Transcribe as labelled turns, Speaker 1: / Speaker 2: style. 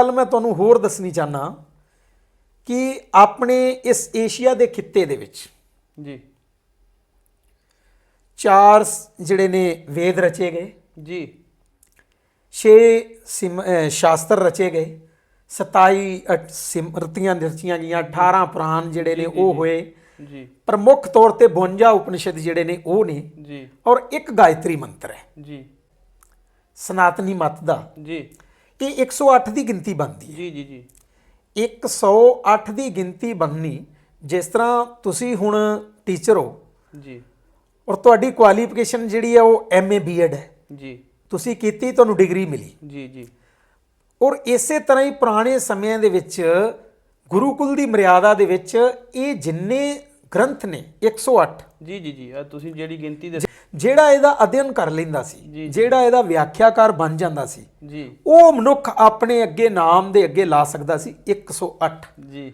Speaker 1: ਗੱਲ ਮੈਂ ਤੁਹਾਨੂੰ ਹੋਰ ਦੱਸਣੀ ਚਾਹਨਾ ਕਿ ਆਪਣੇ ਇਸ ਏਸ਼ੀਆ ਦੇ ਖਿੱਤੇ ਦੇ ਵਿੱਚ
Speaker 2: ਜੀ।
Speaker 1: ਚਾਰ ਜਿਹੜੇ ਨੇ ਵੇਦ ਰਚੇ ਗਏ।
Speaker 2: ਜੀ।
Speaker 1: 6 ਸ਼ਾਸਤਰ ਰਚੇ ਗਏ। 27 ਅਟ- ਸਿਮਰਤੀਆਂ ਰਚੀਆਂ ਗਈਆਂ। 18 ਪੁਰਾਣ ਜਿਹੜੇ ਨੇ ਉਹ ਹੋਏ।
Speaker 2: ਜੀ।
Speaker 1: ਪ੍ਰਮੁੱਖ ਤੌਰ ਤੇ 52 ਉਪਨਿਸ਼ਦ ਜਿਹੜੇ ਨੇ ਉਹ ਨੇ।
Speaker 2: ਜੀ।
Speaker 1: ਔਰ ਇੱਕ ਗਾਇਤਰੀ ਮੰਤਰ ਹੈ।
Speaker 2: ਜੀ।
Speaker 1: ਸਨਾਤਨੀ ਮਤ ਦਾ।
Speaker 2: ਜੀ।
Speaker 1: ਇਹ 108 ਦੀ ਗਿਣਤੀ ਬਣਦੀ ਹੈ।
Speaker 2: ਜੀ ਜੀ ਜੀ।
Speaker 1: 108 ਦੀ ਗਿਣਤੀ ਬਣਨੀ ਜਿਸ ਤਰ੍ਹਾਂ ਤੁਸੀਂ ਹੁਣ ਟੀਚਰ ਹੋ।
Speaker 2: ਜੀ।
Speaker 1: ਔਰ ਤੁਹਾਡੀ ਕੁਆਲੀਫਿਕੇਸ਼ਨ ਜਿਹੜੀ ਹੈ ਉਹ ਐਮਏ ਬੀਐਡ ਹੈ।
Speaker 2: ਜੀ।
Speaker 1: ਤੁਸੀਂ ਕੀਤੀ ਤੁਹਾਨੂੰ ਡਿਗਰੀ ਮਿਲੀ।
Speaker 2: ਜੀ ਜੀ।
Speaker 1: ਔਰ ਇਸੇ ਤਰ੍ਹਾਂ ਹੀ ਪੁਰਾਣੇ ਸਮਿਆਂ ਦੇ ਵਿੱਚ ਗੁਰੂਕੁਲ ਦੀ ਮਰਿਆਦਾ ਦੇ ਵਿੱਚ ਇਹ ਜਿੰਨੇ ਗ੍ਰੰਥ ਨੇ 108
Speaker 2: ਜੀ ਜੀ ਜੀ। ਆ ਤੁਸੀਂ ਜਿਹੜੀ ਗਿਣਤੀ ਦੇ
Speaker 1: ਜਿਹੜਾ ਇਹਦਾ ਅਧਿਐਨ ਕਰ ਲੈਂਦਾ ਸੀ ਜਿਹੜਾ ਇਹਦਾ ਵਿਆਖਿਆਕਾਰ ਬਣ ਜਾਂਦਾ ਸੀ
Speaker 2: ਜੀ।
Speaker 1: ਉਹ ਮਨੁੱਖ ਆਪਣੇ ਅੱਗੇ ਨਾਮ ਦੇ ਅੱਗੇ ਲਾ ਸਕਦਾ ਸੀ 108
Speaker 2: ਜੀ।